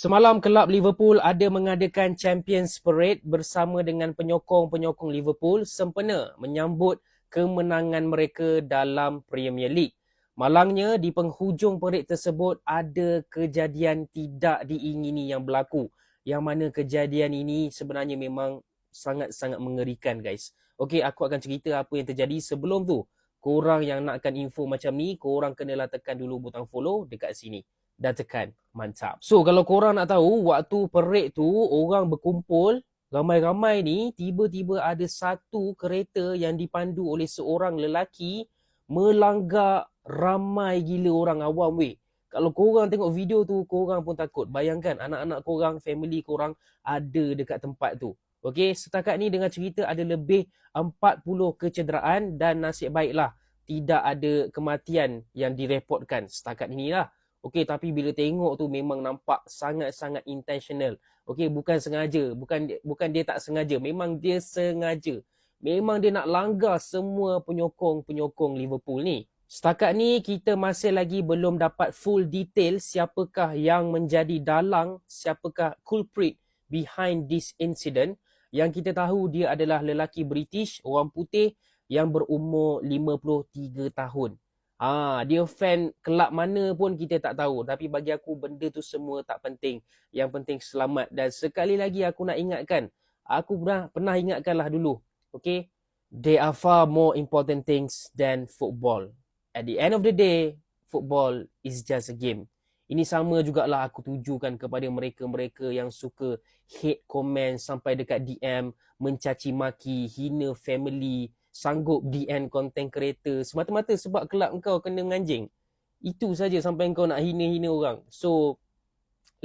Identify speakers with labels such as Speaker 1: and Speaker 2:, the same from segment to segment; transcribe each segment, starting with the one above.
Speaker 1: Semalam kelab Liverpool ada mengadakan Champions Parade bersama dengan penyokong-penyokong Liverpool sempena menyambut kemenangan mereka dalam Premier League. Malangnya di penghujung parade tersebut ada kejadian tidak diingini yang berlaku. Yang mana kejadian ini sebenarnya memang sangat-sangat mengerikan guys. Okey, aku akan cerita apa yang terjadi sebelum tu. Korang yang nakkan info macam ni, korang kenalah tekan dulu butang follow dekat sini dan tekan mantap. So kalau korang nak tahu waktu parade tu orang berkumpul ramai-ramai ni tiba-tiba ada satu kereta yang dipandu oleh seorang lelaki melanggar ramai gila orang awam weh. Kalau korang tengok video tu korang pun takut. Bayangkan anak-anak korang, family korang ada dekat tempat tu. Okey, setakat ni dengan cerita ada lebih 40 kecederaan dan nasib baiklah tidak ada kematian yang direportkan setakat inilah. Okey, tapi bila tengok tu memang nampak sangat-sangat intentional. Okey, bukan sengaja, bukan bukan dia tak sengaja, memang dia sengaja. Memang dia nak langgar semua penyokong-penyokong Liverpool ni. Setakat ni kita masih lagi belum dapat full detail siapakah yang menjadi dalang, siapakah culprit behind this incident. Yang kita tahu dia adalah lelaki British, orang putih yang berumur 53 tahun. Ah, dia fan kelab mana pun kita tak tahu. Tapi bagi aku benda tu semua tak penting. Yang penting selamat. Dan sekali lagi aku nak ingatkan. Aku pernah, pernah ingatkanlah dulu. Okay. There are far more important things than football. At the end of the day, football is just a game. Ini sama jugalah aku tujukan kepada mereka-mereka yang suka hate comment sampai dekat DM. Mencaci maki, hina family, sanggup DN content creator semata-mata sebab kelab kau kena menganjing. Itu saja sampai kau nak hina-hina orang. So,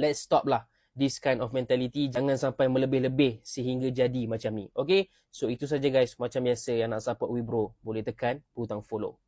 Speaker 1: let's stop lah this kind of mentality. Jangan sampai melebih-lebih sehingga jadi macam ni. Okay? So, itu saja guys. Macam biasa yang nak support Wibro, boleh tekan butang follow.